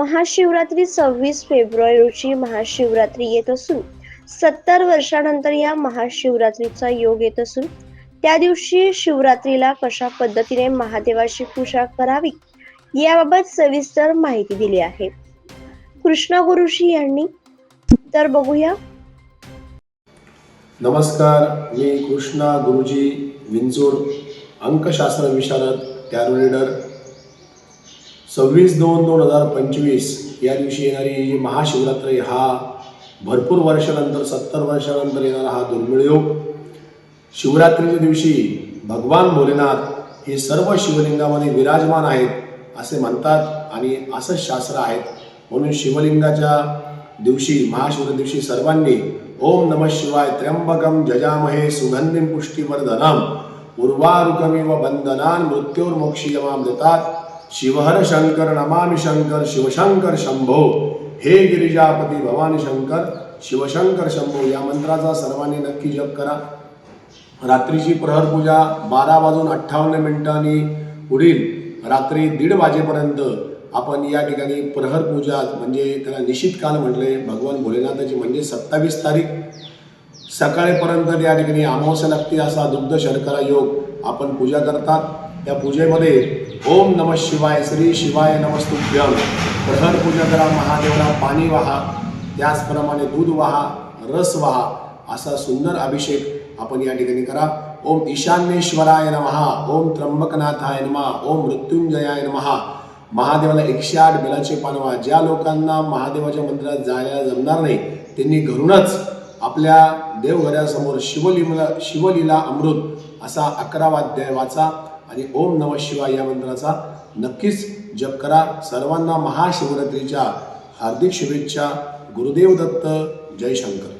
महाशिवरात्री सव्वीस फेब्रुवारी रोजी महाशिवरात्री येत असून सत्तर वर्षानंतर या महाशिवरात्रीचा योग येत असून त्या दिवशी शिवरात्रीला कशा पद्धतीने महादेवाची पूजा करावी याबाबत सविस्तर माहिती दिली आहे. कृष्णा गुरुशी यांनी तर बघूया. नमस्कार मी कृष्णा गुरुजी विंचूर अंकशास्त्र विशारद टॅरो सव्वीस दोन दोन हजार पंचवीस या दिवशी येणारी जी महाशिवरात्री हा भरपूर वर्षानंतर सत्तर वर्षानंतर येणारा हा दुर्मिळ योग. शिवरात्रीच्या दिवशी भगवान भोलेनाथ हे सर्व शिवलिंगामध्ये विराजमान आहेत असे म्हणतात आणि असंच शास्त्र आहेत म्हणून शिवलिंगाच्या दिवशी महाशिवरात्री दिवशी सर्वांनी ओम नम शिवाय त्र्यंबकम जजामहे सुगंधिम पुष्टीवर्धनम उर्वारुकमिव बंधनान मृत्योर्मोक्षीयमामृतात शिवहर शंकर नमामि शंकर शिवशंकर शंभो. हे गिरिजापती भवानी शंकर शिवशंकर शंभो. या मंत्राचा सर्वांनी नक्की जप करा. रात्रीची प्रहर पूजा बारा वाजून अठ्ठावन्न मिनिटांनी पुढील रात्री दीड वाजेपर्यंत आपण या ठिकाणी प्रहर पूजा म्हणजे त्याला निश्चित काल म्हटले भगवान भोलेनाथाची म्हणजे सत्तावीस तारीख. सकाळीपर्यंत या ठिकाणी अमावस्या लागते असा दुग्ध शर्करा योग आपण पूजा करतात. त्या पूजेमध्ये ओम नम शिवाय श्री शिवाय नमस्तुभ्यम प्रहर पूजा करा महादेवाला पाणी वाहा त्याचप्रमाणे दूध वाहा रस वाहा असा सुंदर अभिषेक आपण या ठिकाणी करा. ओम ईशान्येश्वराय नमहा ओम त्र्यंबकनाथाय नमहा ओम मृत्युंजयाय नमहा महादेवाला एकशे आठ बेलाचे पानवा. ज्या लोकांना महादेवाच्या मंदिरात जायला जमणार नाही त्यांनी घरूनच आपल्या देवघरासमोर शिवलिमला शिवलीला अमृत असा अकरावा अध्याय वाचा. आणि ओम नम शिवाय या मंत्राचा नक्कीच जप करा. सर्वांना महाशिवरात्रीच्या हार्दिक शुभेच्छा. गुरुदेव दत्त. जयशंकर